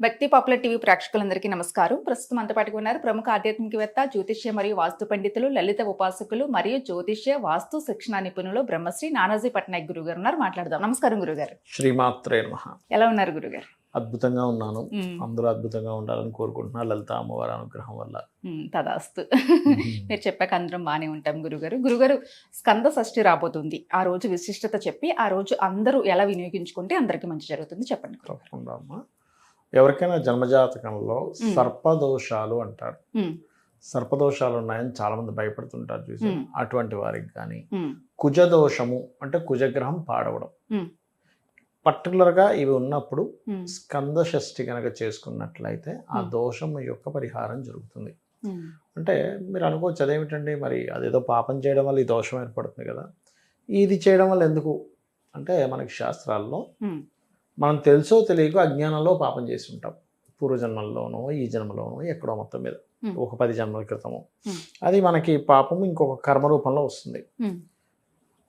భక్తి popular TV ప్రేక్షకులందరికీ నమస్కారం. ప్రస్తుతం అంతపాటికి ఉన్నారు ప్రముఖ ఆధ్యాత్మికవేత్త జ్యోతిష్య మరియు వాస్తు పండితులు లలిత ఉపాసకులు మరియు జ్యోతిష్య వాస్తు శిక్షణ నిపుణులు బ్రహ్మశ్రీ నానాజీ పట్నాయక్ గురువు గారు ఉన్నారు. మాట్లాడదాం. నమస్కారం గురుగారు. శ్రీమాత్రే నమ. ఎలా ఉన్నారు గురుగారు? అద్భుతంగా ఉన్నాను. అందరూ అద్భుతంగా ఉండాలని కోరుకుంటున్నా. లలిత అమ్మవారి అనుగ్రహం వల్ల. తదాస్తు. మీరు చెప్పాక అందరం బాగానే ఉంటాం గురుగారు. గురుగారు స్కంద షష్ఠి రాబోతుంది. ఆ రోజు విశిష్టత చెప్పి ఆ రోజు అందరూ ఎలా వినియోగించుకుంటే అందరికీ మంచి జరుగుతుంది. చెప్పండి. తప్పకుండా అమ్మా. ఎవరికైనా జన్మజాతకంలో సర్పదోషాలు అంటారు. సర్పదోషాలు ఉన్నాయని చాలా మంది భయపడుతుంటారు చూసి. అటువంటి వారికి కానీ కుజదోషము అంటే కుజగ్రహం పాడవడం. పర్టికులర్గా ఇవి ఉన్నప్పుడు స్కంద షష్ఠి కనుక చేసుకున్నట్లయితే ఆ. దోషం యొక్క పరిహారం జరుగుతుంది. అంటే మీరు అనుకోవచ్చు అదేమిటండి మరి అదేదో పాపం చేయడం వల్ల ఈ దోషం ఏర్పడుతుంది కదా. ఇది చేయడం వల్ల ఎందుకు? అంటే మనకి శాస్త్రాల్లో మనం తెలుసో తెలియకో అజ్ఞానంలో పాపం చేసి ఉంటాం పూర్వజన్మల్లోనో ఈ జన్మలోనో ఎక్కడో మొత్తం మీద. ఒక పది జన్మల క్రితము. అది మనకి పాపం ఇంకొక కర్మ రూపంలో వస్తుంది.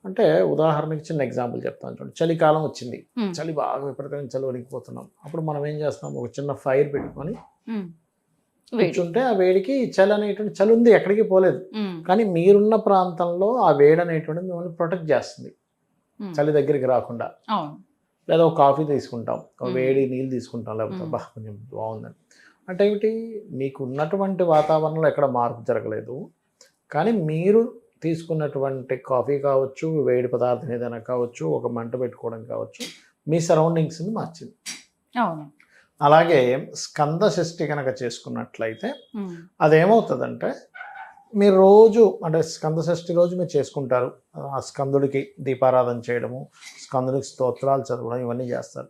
అంటే ఉదాహరణకి చిన్న ఎగ్జాంపుల్ చెప్తాను చూడండి. చలికాలం వచ్చింది. చలి బాగా విపరీతంగా చలి వణికిపోతున్నాం. అప్పుడు మనం ఏం చేస్తాం ఒక చిన్న ఫైర్ పెట్టుకొని కూర్చుంటే ఆ వేడికి చలి అనేటువంటి చలి ఉంది ఎక్కడికి పోలేదు. కానీ మీరున్న ప్రాంతంలో ఆ వేడి అనేటువంటిది మిమ్మల్ని ప్రొటెక్ట్ చేస్తుంది. చలి దగ్గరికి రాకుండా. లేదా ఒక కాఫీ తీసుకుంటాం. వేడి నీళ్ళు తీసుకుంటాం లేకపోతే. బా కొంచెం బాగుందని. అంటే ఏమిటి? మీకు ఉన్నటువంటి వాతావరణంలో ఎక్కడ మార్పు జరగలేదు. కానీ మీరు తీసుకున్నటువంటి కాఫీ కావచ్చు వేడి పదార్థం ఏదైనా కావచ్చు ఒక మంట పెట్టుకోవడం కావచ్చు మీ సరౌండింగ్స్ని మార్చింది. అలాగే స్కంద షష్ఠి కనుక చేసుకున్నట్లయితే అదేమవుతుందంటే మీరు రోజు అంటే స్కంద షష్ఠి రోజు మీరు చేసుకుంటారు. ఆ స్కందుడికి దీపారాధన చేయడము స్కందుడికి స్తోత్రాలు చదవడం ఇవన్నీ చేస్తారు.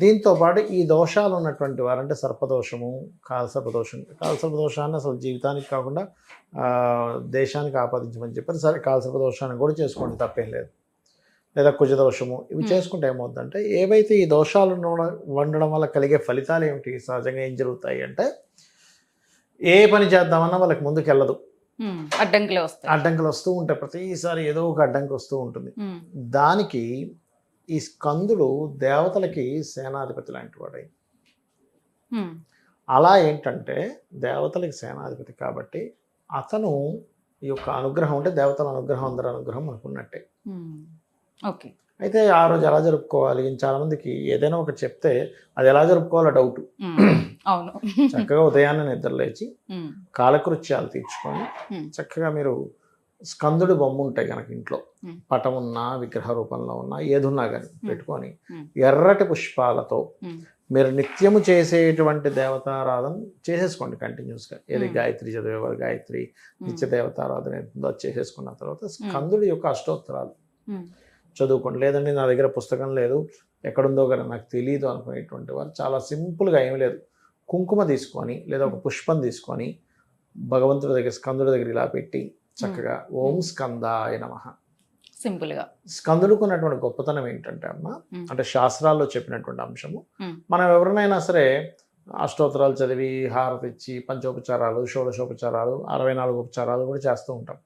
దీంతో పాటు ఈ దోషాలు ఉన్నటువంటి వారు అంటే సర్పదోషము కాలసర్పదోషం కాలసర్పదోషాన్ని అసలు జీవితానికి కాకుండా దేశానికి ఆపాదించమని చెప్పారు. సరే కాలసర్పదోషాన్ని కూడా చేసుకోండి తప్పేం లేదు. లేదా కుజదోషము ఇవి. చేసుకుంటే ఏమవుతుందంటే ఏవైతే ఈ దోషాలు ఉండడం వల్ల కలిగే ఫలితాలు ఏమిటి సహజంగా ఏం జరుగుతాయి అంటే ఏ పని చేద్దామన్నా వాళ్ళకి ముందుకు వెళ్ళదు అడ్డంకులు వస్తాయి. అడ్డంకులు వస్తూ ఉంటాయి. ప్రతిసారి ఏదో ఒక అడ్డంకి వస్తూ ఉంటుంది. దానికి ఈ స్కందుడు దేవతలకి సేనాధిపతి లాంటి వాడు. అలా ఏంటంటే దేవతలకి సేనాధిపతి కాబట్టి అతను ఈ యొక్క అనుగ్రహం అంటే దేవతల అనుగ్రహం అందరి అనుగ్రహం మనకున్నట్టే. ఉమ్. ఓకే. అయితే ఆ రోజు ఎలా జరుపుకోవాలి? చాలా మందికి ఏదైనా ఒకటి చెప్తే అది ఎలా జరుపుకోవాలో డౌట్. అవును. చక్కగా ఉదయాన్నే నిద్ర లేచి ఉమ్, కాలకృత్యాలు తీర్చుకొని చక్కగా మీరు స్కందుడి బొమ్మ ఉంటాయి కనుక ఇంట్లో. పటం ఉన్నా విగ్రహ రూపంలో ఉన్నా ఏదున్నా కానీ పెట్టుకొని. ఎర్రటి పుష్పాలతో మీరు నిత్యము చేసేటువంటి దేవతారాధన చేసేసుకోండి కంటిన్యూస్గా. ఏది. గాయత్రి చదివేవారు గాయత్రి నిత్య దేవతారాధన ఉందో అది చేసేసుకున్న తర్వాత స్కందుడి యొక్క అష్టోత్తరాలు. చదువుకోండి. లేదండి నా దగ్గర పుస్తకం లేదు. ఎక్కడుందో కదా నాకు తెలియదు అనుకునేటువంటి వారు చాలా సింపుల్గా ఏమీ లేదు. కుంకుమ తీసుకొని లేదా ఒక పుష్పం తీసుకొని భగవంతుడి దగ్గర స్కందుడి దగ్గర ఇలా పెట్టి చక్కగా ఓం స్కందాయ నమ. సింపుల్గా. స్కందుడికి ఉన్నటువంటి గొప్పతనం ఏంటంటే అమ్మ అంటే శాస్త్రాల్లో చెప్పినటువంటి అంశము. మనం ఎవరినైనా సరే అష్టోత్తరాలు చదివి హారతి ఇచ్చి పంచోపచారాలు షోడశోపచారాలు అరవై నాలుగు ఉపచారాలు కూడా చేస్తూ ఉంటాం.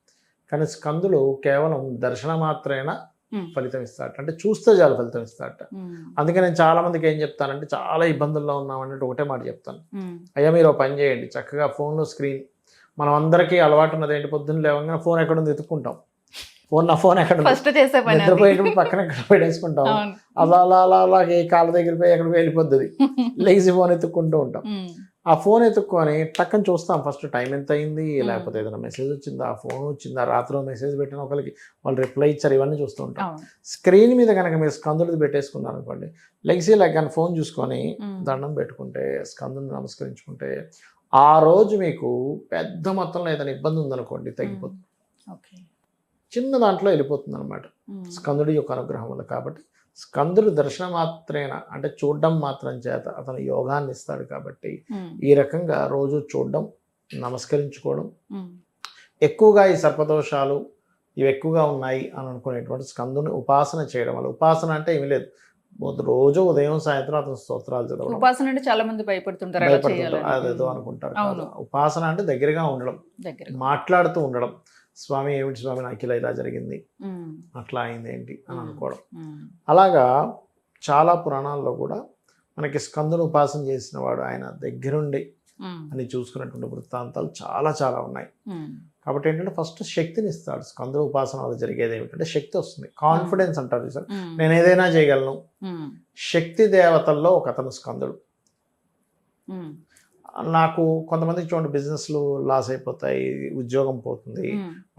కానీ స్కందులు కేవలం దర్శన మాత్రేన ఉమ్, ఫలితం ఇస్తాడట అంటే చూస్తే చాలు ఫలితం ఇస్తాడట ఉమ్, అందుకే నేను చాలా మందికి ఏం చెప్తానంటే చాలా ఇబ్బందుల్లో ఉన్నాం అన్నట్టు ఒకటే మాట చెప్తాను. ఉమ్, అయ్యా మీరు పని చేయండి. చక్కగా ఫోన్లో స్క్రీన్ మనం అందరికీ అలవాటు ఉన్నది ఏంటి? పొద్దున్న లేవగానే ఫోన్ ఎక్కడ ఉంది ఎత్తుక్కుంటాం ఫోన్ నా ఫోన్ ఎక్కడ. నిద్రపోయేటప్పుడు పక్కన ఎక్కడ పెట్టేసుకుంటాం అలా అలా అలా అలా ఏ కాళ్ళ దగ్గర పోయి ఎక్కడికి వెళ్ళిపోద్ది లేజీ ఫోన్ ఎత్తుక్కుంటూ ఉంటాం. ఆ ఫోన్ ఎత్తుక్కొని టక్కని చూస్తాం ఫస్ట్ టైం ఎంత అయింది. లేకపోతే ఏదైనా మెసేజ్ వచ్చిందా ఆ ఫోన్ వచ్చిందా రాత్రిలో మెసేజ్ పెట్టిన ఒకరికి వాళ్ళు రిప్లై ఇచ్చారు ఇవన్నీ చూస్తూ ఉంటాం. స్క్రీన్ మీద కనుక మీరు స్కందుడిది పెట్టేసుకున్నారు అనుకోండి లెగ్సీ లెగ్ అని ఫోన్ చూసుకొని దండం పెట్టుకుంటే స్కందుని నమస్కరించుకుంటే ఆ రోజు మీకు పెద్ద మొత్తంలో ఏదైనా ఇబ్బంది ఉందనుకోండి తగ్గిపోతుంది. ఓకే. చిన్న దాంట్లో వెళ్ళిపోతుంది అనమాట స్కందుడి యొక్క అనుగ్రహం వల్ల. కాబట్టి స్కందుడు దర్శన మాత్రేన అంటే చూడడం మాత్రం చేత అతను యోగాన్ని ఇస్తాడు కాబట్టి ఈ రకంగా రోజు చూడడం నమస్కరించుకోవడం ఎక్కువగా ఈ సర్పదోషాలు ఇవి ఎక్కువగా ఉన్నాయి అని అనుకునేటువంటి స్కందుని ఉపాసన చేయడం వల్ల ఉపాసన అంటే ఏమి లేదు. రోజు ఉదయం సాయంత్రం అతను స్తోత్రాలు చదవడం. ఉపాసన అంటే చాలా మంది భయపడుతుంటారు అదేదో అనుకుంటారు. ఉపాసన అంటే దగ్గరగా ఉండడం మాట్లాడుతూ ఉండడం. స్వామి ఏమిటి స్వామి నాకు ఇలా ఇలా జరిగింది. అట్లా అయింది ఏంటి అని. అనుకోవడం. అలాగా చాలా పురాణాల్లో కూడా మనకి స్కందును ఉపాసన చేసిన వాడు ఆయన దగ్గరుండి అని చూసుకున్నటువంటి వృత్తాంతాలు చాలా చాలా ఉన్నాయి. కాబట్టి ఏంటంటే ఫస్ట్ శక్తిని ఇస్తాడు. స్కందుల ఉపాసన వల్ల జరిగేది ఏమిటంటే శక్తి వస్తుంది. కాన్ఫిడెన్స్ అంటారు సార్ నేను ఏదైనా చేయగలను. శక్తి దేవతల్లో ఒక అతను స్కందుడు. నాకు కొంతమందికి చూడండి బిజినెస్లు లాస్ అయిపోతాయి ఉద్యోగం పోతుంది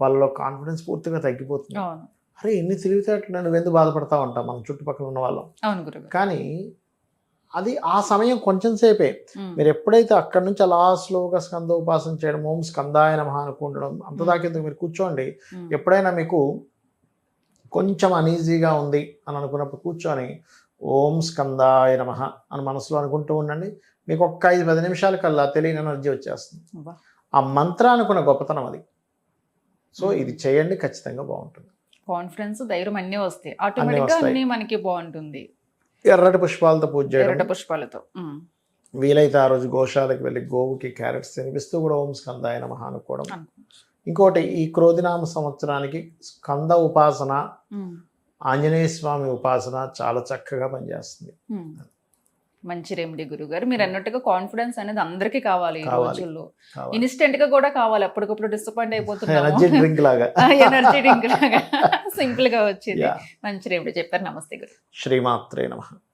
వాళ్ళలో కాన్ఫిడెన్స్ పూర్తిగా తగ్గిపోతుంది. అరే ఎన్ని తెలివితేటలు నువ్వు ఎందుకు బాధపడతా ఉంటాం మన చుట్టుపక్కల ఉన్న వాళ్ళం? కానీ అది ఆ సమయం కొంచెం సేపే. మీరు ఎప్పుడైతే అక్కడి నుంచి అలా స్లోగా స్కంద ఉపాసన చేయడం ఓం స్కందాయ నమః అనుకుంటడం అంత దాకేందుకు మీరు కూర్చోండి. ఎప్పుడైనా మీకు కొంచెం అనీజీగా ఉంది అని అనుకున్నప్పుడు కూర్చొని ఓం స్కందాయ నమః అని మనసులో అనుకుంటూ ఉండండి. మీకు ఒక్క ఐదు పది నిమిషాల కల్లా తెలియని ఎనర్జీ వచ్చేస్తుంది. ఆ మంత్రానుకున్న గొప్పతనం అది. సో ఇది చేయండి ఖచ్చితంగా బాగుంటుంది. కాన్ఫిడెన్స్ ధైర్యం అన్నీ వస్తాయి. అన్ని మనకి బాగుంటుంది. ఎర్రటి పుష్పాలతో పూజ ఎర్రట చేయడం పుష్పాలతో వీలైతే ఆ రోజు గోశాలకు వెళ్ళి గోవుకి క్యారెట్స్ తినిపిస్తూ కూడా ఓం స్కందాయ నమః అనుకోవడం. ఇంకోటి ఈ క్రోధినామ సంవత్సరానికి స్కంద ఉపాసన ఆంజనేయ స్వామి ఉపాసన చాలా చక్కగా పనిచేస్తుంది. మంచి రెమెడీ గురుగారు. మీరు అన్నట్టుగా కాన్ఫిడెన్స్ అనేది అందరికీ కావాలి ఈ. రోజుల్లో. ఇన్స్టెంట్గా కూడా కావాలి. అప్పటికప్పుడు డిసప్పాయింట్ అయిపోతున్నాము. ఎనర్జీ డ్రింక్ లాగా. సింపుల్ గా వచ్చింది. మంచి రెమెడీ చెప్పారు. నమస్తే గురు. శ్రీమాత్రే నమ.